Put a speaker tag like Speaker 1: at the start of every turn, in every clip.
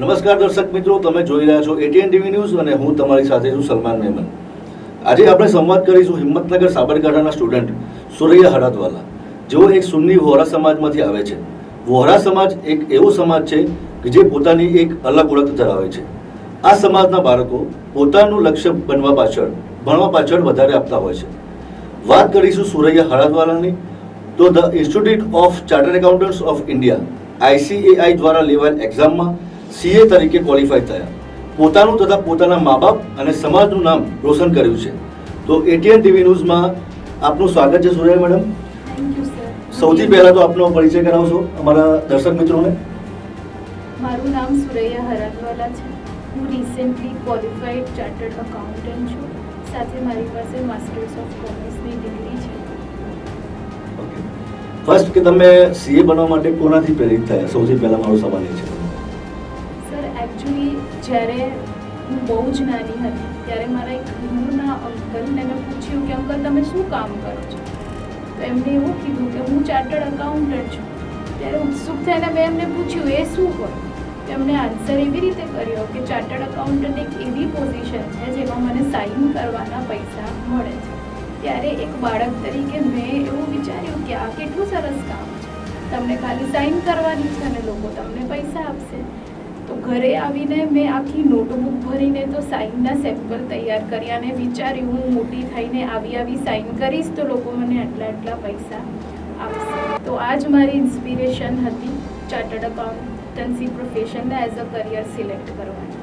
Speaker 1: નમસ્કાર દર્શક મિત્રો, તમે જોઈ રહ્યા છો એટીએન ટીવી ન્યૂઝ અને હું તમારી સાથે છું સલમાન મેમન. આજે આપણે સંવાદ કરીશું હિંમતનગર સાબરકાંઠાના સ્ટુડન્ટ સુરૈયા હળદવાલા જેઓ એક સુન્ની વોહરા સમાજમાંથી આવે છે. વોહરા સમાજ એક એવો સમાજ છે કે જે પોતાની એક અલગ ઓળખ ધરાવે છે. આ સમાજના બાળકો પોતાનું લક્ષ્ય બનવા પાછળ, ભણવા પાછળ વધારે આપતા હોય છે. વાત કરીશું સુરૈયા હળદવાલાની તો the institute of chartered accountants of India ICAI દ્વારા લેવાયેલ એક્ઝામમાં સીએ તરીકે ક્વોલિફાય થયા. પોતાનું તથા પોતાના મા બાપ અને સમાજનું નામ રોશન કર્યું છે. તો એટીએન ટીવી ન્યૂઝમાં આપનું સ્વાગત છે સુરેશ મેડમ. સૌથી પહેલા તો આપનો પરિચય કરાવશો અમારા દર્શક મિત્રોને.
Speaker 2: મારું નામ સુરૈયા હરાનવાલા છે. હું રિસેન્ટલી ક્વોલિફાઈડ ચાર્ટર્ડ અકાઉન્ટન્ટ છું. સાથે મારી પાસે માસ્ટર્સ ઓફ કોમર્સની ડિગ્રી છે.
Speaker 1: ફર્સ્ટ કે તમે સીએ બનવા માટે કોનાથી પ્રેરિત થયા? સૌથી પહેલા મારો સવાલ એ છે.
Speaker 2: જ્યારે હું બહુ જ નાની હતી, ત્યારે મારા એક દૂરના અંકલને મેં પૂછ્યું કે, અંકલ, તમે શું કામ કરો છો? તો એમણે એવું કીધું કે, હું ચાર્ટર્ડ અકાઉન્ટન્ટ છું. ત્યારે ઉત્સુક થઈને મેં એમને પૂછ્યું, એ શું હોય? તો એમણે આન્સર એવી રીતે કર્યો કે, ચાર્ટર્ડ અકાઉન્ટન્ટ એક એવી પોઝિશન છે, જેમાં મને સાઇન કરવાના પૈસા મળે છે. ત્યારે એક બાળક તરીકે મેં એવું વિચાર્યું કે, આ કેટલું સરસ કામ છે. તમને ખાલી સાઇન કરવાની છે અને લોકો તમને પૈસા આપશે. ઘરે આવીને મેં આખી નોટબુક ભરીને તો સાઇનના સેમ્પલ તૈયાર કર્યા અને વિચાર્યું, હું મોટી થઈને આવી આવી સાઇન કરીશ તો લોકો મને આટલા આટલા પૈસા આપશે. તો આ જ મારી ઇન્સ્પિરેશન હતી ચાર્ટર્ડ અકાઉન્ટન્સી પ્રોફેશનને એઝ અ કરિયર સિલેક્ટ કરવાની.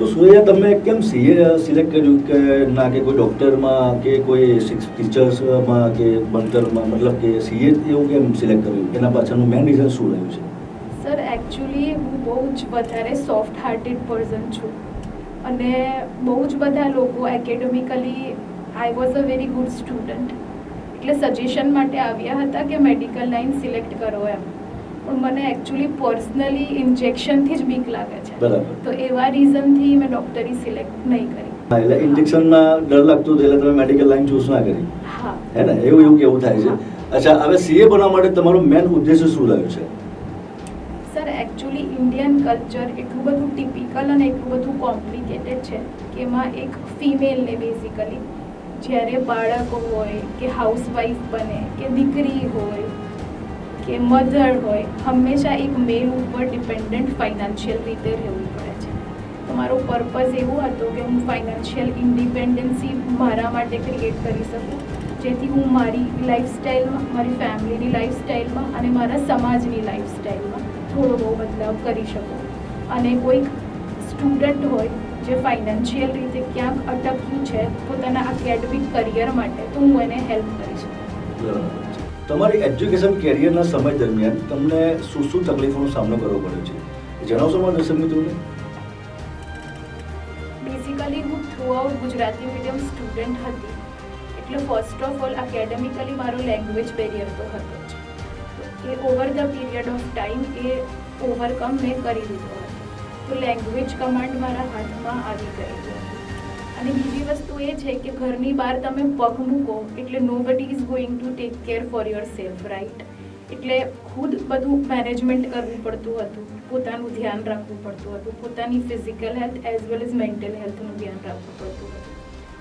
Speaker 1: તો સુરેયા, તમે કેમ સીએ સિલેક્ટ કર્યું? કે ના, કે કોઈ ડૉક્ટરમાં કે કોઈ ટીચર્સમાં કે ભણતરમાં, મતલબ કે સીએ એવું કેમ સિલેક્ટ કર્યું? એના પાછળનું મેન રીઝન શું રહ્યું છે?
Speaker 2: એકચ્યુઅલી હું બહુ જ વધારે સોફ્ટ હાર્ટેડ પર્સન છું. અને બહુ જ બધા લોકો academically I was a very good student એટલે સજેશન માટે આવ્યા હતા કે મેડિકલ લાઈન સિલેક્ટ કરો એમ. પણ મને એકચ્યુઅલી પર્સનલી ઇન્જેક્શનથી જ બીક લાગે છે. તો એવા રીઝનથી મેં ડૉક્ટરી સિલેક્ટ નહીં કરી.
Speaker 1: એટલે ઇન્જેક્શનમાં ડર લાગતો એટલે તમે મેડિકલ લાઈન ચૂઝ ના કરી.
Speaker 2: હા.
Speaker 1: હે ને? એવું એવું કેવું થાય છે. અચ્છા હવે સીએ બનવા માટે તમારો મેન ઉદ્દેશ્ય શું રહ્યો છે?
Speaker 2: કલ્ચર એટલું બધું ટિપિકલ અને એટલું બધું કોમ્પ્લિકેટેડ છે કે એમાં એક ફિમેલને બેઝિકલી જ્યારે બાળક હોય કે હાઉસવાઈફ બને કે દીકરી હોય કે મધર હોય, હંમેશા એક મેલ ઉપર ડિપેન્ડન્ટ ફાઇનાન્શિયલ રીતે રહેવું પડે છે. તો મારો પર્પઝ એવો હતો કે હું ફાઇનાન્શિયલ ઇન્ડિપેન્ડન્સી મારા માટે ક્રિએટ કરી શકું, જેથી હું મારી લાઈફસ્ટાઈલમાં મારી ફેમિલીની લાઈફસ્ટાઈલમાં અને મારા સમાજની લાઈફસ્ટાઈલમાં થોડો બહુ બદલાવ કરી શકો. અને કોઈક સ્ટુડન્ટ હોય જે ફાઇનાન્શિયલ રીતે ક્યાંક અટક્યું છે પોતાના એકેડમિક કરિયર માટે તો હું એને હેલ્પ કરી શકું.
Speaker 1: તમારી એજ્યુકેશન કેરિયરના સમય દરમિયાન તમને શું શું તકલીફોનો સામનો કરવો પડ્યો છે? જણાવશો મારા દર્શક મિત્રોને?
Speaker 2: બેઝિકલી હું throughout Gujarati medium student હતી. એટલે ફર્સ્ટ ઓફ ઓલ એકેડેમિકલી મારો લેંગ્વેજ બેરિયર તો હતો જ. એ over the period of time A overcome મેં કરી દીધો તો લેંગ્વેજ કમાન્ડ મારા હાથમાં આવી ગઈ છે. અને બીજી વસ્તુ એ છે કે ઘરની બહાર તમે પગ મૂકો એટલે nobody is going to take care for yourself right એટલે ખુદ બધું મેનેજમેન્ટ કરવું પડતું હતું, પોતાનું ધ્યાન રાખવું પડતું હતું, પોતાની physical health as well as mental હેલ્થનું ધ્યાન રાખવું પડતું હતું.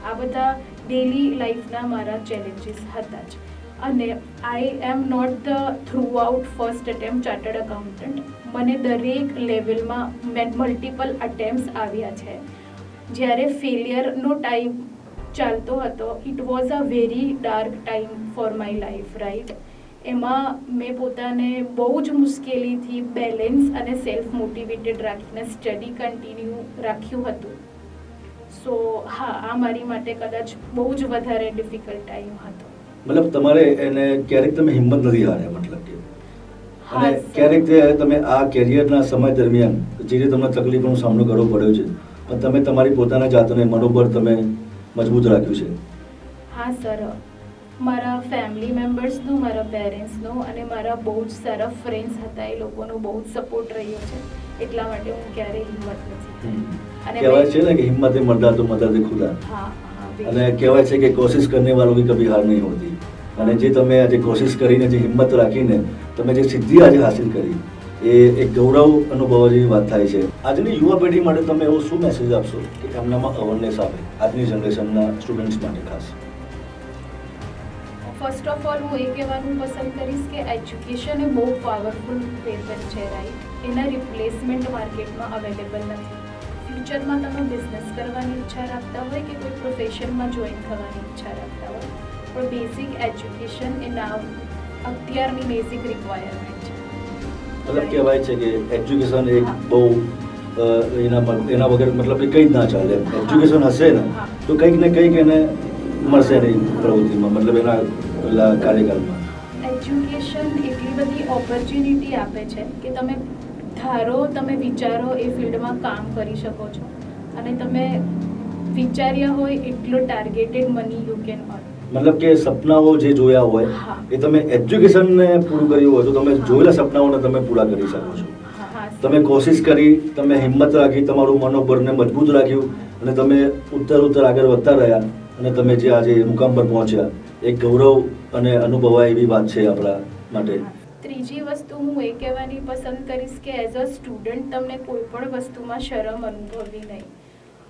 Speaker 2: આ બધા ડેલી લાઈફના મારા ચેલેન્જીસ હતા જ. અને I am not the throughout first attempt chartered accountant મને દરેક લેવલમાં મેં મલ્ટિપલ અટેમ્પ્ટ આવ્યા છે. જ્યારે ફેલિયરનો ટાઈમ ચાલતો હતો it was a very dark time for my life right એમાં મેં પોતાને બહુ જ મુશ્કેલીથી બેલેન્સ અને સેલ્ફ મોટિવેટેડ રાખીને સ્ટડી કન્ટિન્યુ રાખ્યું હતું. સો હા, આ મારી માટે કદાચ બહુ જ વધારે ડિફિકલ્ટ ટાઈમ હતો.
Speaker 1: મતલબ તમારે એને ક્યારેક તમે હિંમત નથી હાર્યા મતલબ કે. અને ક્યારેક તમે આ કેરિયરના સમય દરમિયાન જે રીતે તમને તકલીફોનો સામનો કરવો પડ્યો છે પણ તમે તમારી પોતાના જાતને મનોબળ તમે મજબૂત રાખ્યું છે.
Speaker 2: હા સર મારા ફેમિલી મેમ્બર્સનો મારા પેરેન્ટ્સનો અને મારા બહુ જ સારા ફ્રેન્ડ્સ હતા એ લોકોનો બહુ જ સપોર્ટ રહ્યો છે. એટલા માટે હું ક્યારેય હિંમત નથી અને
Speaker 1: કહેવાય છે ને કે હિંમતે મર્દા તો મદદે ખુદા.
Speaker 2: હા.
Speaker 1: અને કહેવાય છે કે કોશિશ કરને વાળો બી કભી હાર નહીં હોતી. અને જે તમે આજે કોશિશ કરીને જે હિંમત રાખીને તમે જે સિદ્ધિ આજે હાસિલ કરી, એ એક ગૌરવ અનુભવવા જેવી વાત થાય છે. આજની યુવા પેઢી માટે તમે એવો શું મેસેજ આપશો? કે એમનામાં અવેરનેસ આવે, આજની જનરેશનના સ્ટુડન્ટ્સ માટે ખાસ.
Speaker 2: ફર્સ્ટ ઓફ ઓલ હું એ કહેવાનું પસંદ કરીશ કે એજ્યુકેશન એ બહુ પાવરફુલ પેપર છે રાઈટ એના રિપ્લેસમેન્ટ માર્કેટમાં અવેલેબલ નથી. ફ્યુચરમાં તમે બિઝનેસ કરવાની ઈચ્છા રાખતા હોય કે કોઈ પ્રોફેશનમાં જોઈન થવાની ઈચ્છા રાખતા હોય? પણ બેઝિક એજ્યુકેશન એ ના અત્યારની બેઝિક રિક્વાયરમેન્ટ છે.
Speaker 1: મતલબ કહેવાય છે કે એજ્યુકેશન એક બહુ એના એના વગર મતલબ કે કંઈ જ ના ચાલે. એજ્યુકેશન હશે ને તો કંઈક ને કંઈક એને મળશે નહીં પ્રવૃત્તિમાં મતલબ એના કાર્યકાળમાં
Speaker 2: એજ્યુકેશન એટલી બધી ઓપોર્ચ્યુનિટી આપે છે કે તમે ધારો તમે વિચારો એ ફિલ્ડમાં કામ કરી શકો છો. અને તમે વિચાર્યા હોય એટલો targeted money you can earn
Speaker 1: મતલબ કે સપનાઓ જે જોયા હોય એ તમે એજ્યુકેશનને પૂરું કર્યું હોય તો તમે જોયેલા સપનાઓને તમે પૂરા કરી શકો છો. તમે કોશિશ કરી તમે હિંમત રાખી તમારું મનોબળને મજબૂત રાખ્યું અને તમે ઉત્તર ઉત્તર આગળ વધતા રહ્યા અને તમે જે આજે મુકામ પર પહોંચ્યા એક ગૌરવ અને અનુભવાય એવી વાત છે આપણા માટે.
Speaker 2: ત્રીજી વસ્તુ હું એ કહેવાની પસંદ કરીશ કે એઝ અ સ્ટુડન્ટ તમને કોઈ પણ વસ્તુમાં શરમ અનુભવવી નહીં.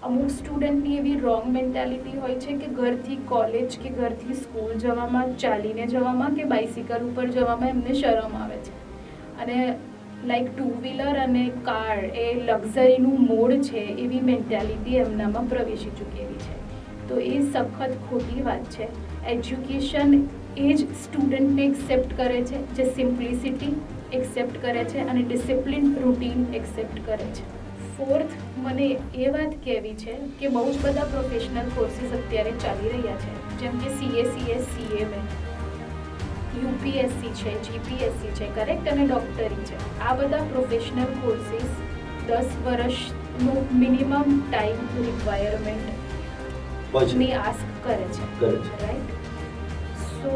Speaker 2: અમુક સ્ટુડન્ટની એવી રોંગ મેન્ટાલિટી હોય છે કે ઘરથી કોલેજ કે ઘરથી સ્કૂલ જવામાં, ચાલીને જવામાં કે બાઇસિકલ ઉપર જવામાં એમને શરમ આવે છે. અને લાઈક ટુ વ્હીલર અને કાર એ લક્ઝરીનું મોડ છે એવી મેન્ટાલિટી એમનામાં પ્રવેશી ચૂકેલી છે. તો એ સખત ખોટી વાત છે. એજ્યુકેશન એ જ સ્ટુડન્ટને એક્સેપ્ટ કરે છે જે સિમ્પ્લિસિટી એક્સેપ્ટ કરે છે અને ડિસિપ્લિન રૂટીન એક્સેપ્ટ કરે છે. ફોર્થ મને એ વાત કહેવી છે કે બહુ જ બધા પ્રોફેશનલ કોર્સીસ અત્યારે ચાલી રહ્યા છે. જેમ કે સીએ સીએસ સીએમએ યુપીએસસી છે જીપીએસસી છે કરેક્ટ અને ડોક્ટરી છે. આ બધા પ્રોફેશનલ કોર્સીસ દસ વર્ષનું મિનિમમ ટાઈમ રિક્વાયરમેન્ટની આસ્ક કરે છે.
Speaker 1: કરે છે.
Speaker 2: રાઈટ સો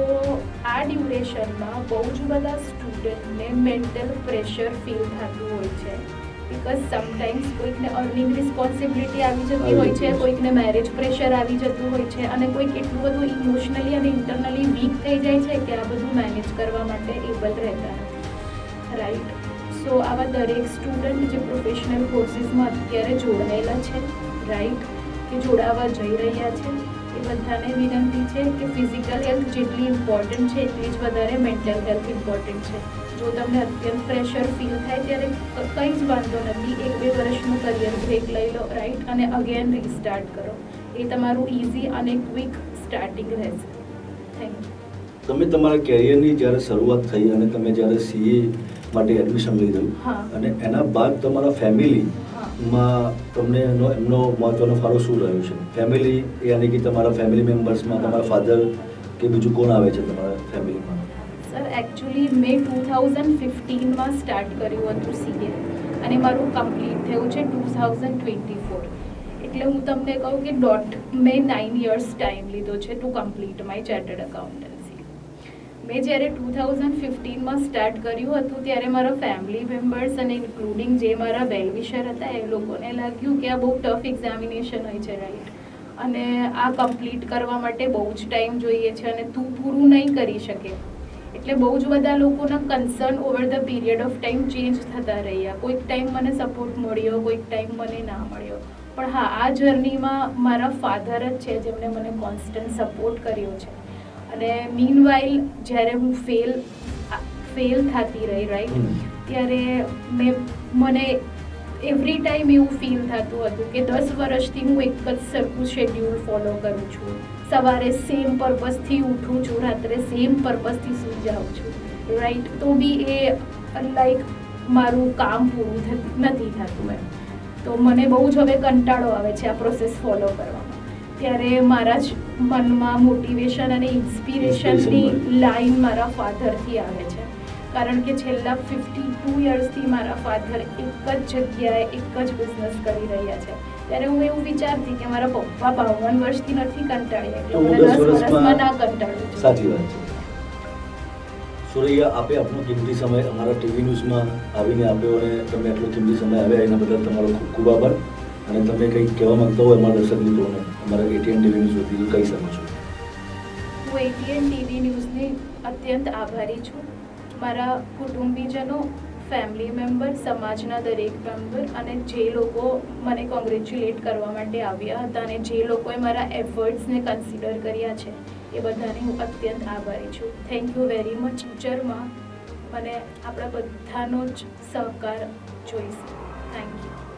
Speaker 2: આ ડ્યુરેશનમાં બહુ જ બધા સ્ટુડન્ટને મેન્ટલ પ્રેશર ફીલ થતું હોય છે. બિકોઝ સમટાઈમ્સ કોઈકને અર્નિંગ રિસ્પોન્સિબિલિટી આવી જતી હોય છે. કોઈકને મેરેજ પ્રેશર આવી જતું હોય છે અને કોઈક એટલું બધું ઇમોશનલી અને ઇન્ટરનલી વીક થઈ જાય છે કે આ બધું મેનેજ કરવા માટે એબલ રહેતા નથી. રાઈટ સો આવા દરેક સ્ટુડન્ટ જે પ્રોફેશનલ કોર્સીસમાં અત્યારે જોડાયેલા છે રાઈટ કે જોડાવા જઈ રહ્યા છે બધાને વિનંતી છે કે ફિઝિકલ હેલ્થ જેટલી ઇમ્પોર્ટન્ટ છે એટલી જ વધારે મેન્ટલ હેલ્થ ઇમ્પોર્ટન્ટ છે. જો તમને અત્યંત પ્રેશર ફીલ થાય ત્યારે કંઈ જ વાંધો નથી એક બે વર્ષનું કરિયર બ્રેક લઈ લો રાઈટ અને અગેન રીસ્ટાર્ટ કરો. એ તમારું ઇઝી અને ક્વિક સ્ટાર્ટિંગ રહેશે. થેન્ક યુ
Speaker 1: તમે તમારા કેરિયરની જ્યારે શરૂઆત થઈ અને તમે જ્યારે સીએ માટે એડમિશન લીધું. અને એના બાદ તમારા ફેમિલી માં તમને એનો એમનો મહત્વનો ફાળો શું રહ્યો છે? ફેમિલી યાની કે તમારા ફેમિલી મેમ્બર્સમાં તમારા ફાધર કે બીજું કોણ આવે છે તમારા ફેમિલીમાં
Speaker 2: સર એકચ્યુઅલી મેં ટુ થાઉઝન્ડ ફિફ્ટીનમાં સ્ટાર્ટ કર્યું હતું સીએ અને મારું કમ્પ્લીટ થયું છે ટુ થાઉઝન્ડ ટ્વેન્ટી ફોર એટલે હું તમને કહું કે ડોટ મેં નાઇન યર્સ ટાઈમ લીધો છે to complete my chartered accountancy મેં જ્યારે ટુ થાઉઝન્ડ ફિફ્ટીનમાં સ્ટાર્ટ કર્યું હતું, ત્યારે મારા ફેમિલી મેમ્બર્સ અને ઇન્ક્લુડિંગ જે મારા વેલવિશર હતા, એ લોકોને લાગ્યું કે આ બહુ ટફ એક્ઝામિનેશન હોય છે, રાઈટ? અને આ કમ્પ્લીટ કરવા માટે બહુ જ ટાઈમ જોઈએ છે અને તું પૂરું નહીં કરી શકે. એટલે બહુ જ બધા લોકોના concern over the period of time change થતા રહ્યા. કોઈક ટાઈમ મને સપોર્ટ મળ્યો, કોઈક ટાઈમ મને ના મળ્યો. પણ હા, આ જર્નીમાં મારા ફાધર જ છે જેમણે મને કોન્સ્ટન્ટ સપોર્ટ કર્યો છે. અને મીનવાઇલ જ્યારે હું ફેલ ફેલ થતી રહી રાઈટ ત્યારે મેં મને એવરી ટાઈમ એવું ફીલ થતું હતું કે દસ વર્ષથી હું એક જ સરખું શેડ્યુલ ફોલો કરું છું. સવારે સેમ પર્પઝથી ઉઠું છું રાત્રે સેમ પર્પઝથી સૂઈ જાઉં છું રાઈટ તો બી એ લાઈક મારું કામ પૂરું થતું નથી થતું એમ. તો મને બહુ જ હવે કંટાળો આવે છે આ પ્રોસેસ ફોલો કરવામાં. ત્યારે મારા જ મનમાં મોટિવેશન અને ઇન્સ્પિરેશનની લાઈન મારા ફાધરથી આવે છે. કારણ કે છેલ્લા ફિફ્ટી ટુ યર્સથી મારા ફાધર એક જ જગ્યાએ એક જ બિઝનેસ કરી રહ્યા છે. ત્યારે હું એવું વિચારતી કે મારા પપ્પા બાવન વર્ષથી નથી કંટાળ્યા એટલે મને
Speaker 1: દસ
Speaker 2: દસ વર્ષમાં
Speaker 1: વર્ષમાં
Speaker 2: ના કંટાળ્યું
Speaker 1: સાચી વાત છે. સુરૈયા આપે આપનો કિંમતી સમય અમારા ટીવી ન્યૂઝમાં આવીને આપ્યો અને તમે આટલો કિંમતી સમય આવ્યા એના બદલ તમારો ખૂબ ખૂબ આભાર. અને તમે કંઈક કહેવા માંગતા હોય અમારા દર્શક મિત્રોને, અમારા એટીએન ટીવી ન્યૂઝ વતી કહી શકો છો.
Speaker 2: હું એટીએન ટીવી ન્યૂઝને અત્યંત આભારી છું. મારા કુટુંબીજનો ફેમિલી મેમ્બર સમાજના દરેક મેમ્બર અને જે લોકો મને કોંગ્રેચ્યુલેટ કરવા માટે આવ્યા હતા અને જે લોકોએ મારા એફર્ટ્સને કન્સિડર કર્યા છે, એ બધાને હું અત્યંત આભારી છું. થેન્ક યુ વેરી મચ ફ્યુચરમાં મને આપણા બધાનો જ સહકાર જોઈશ.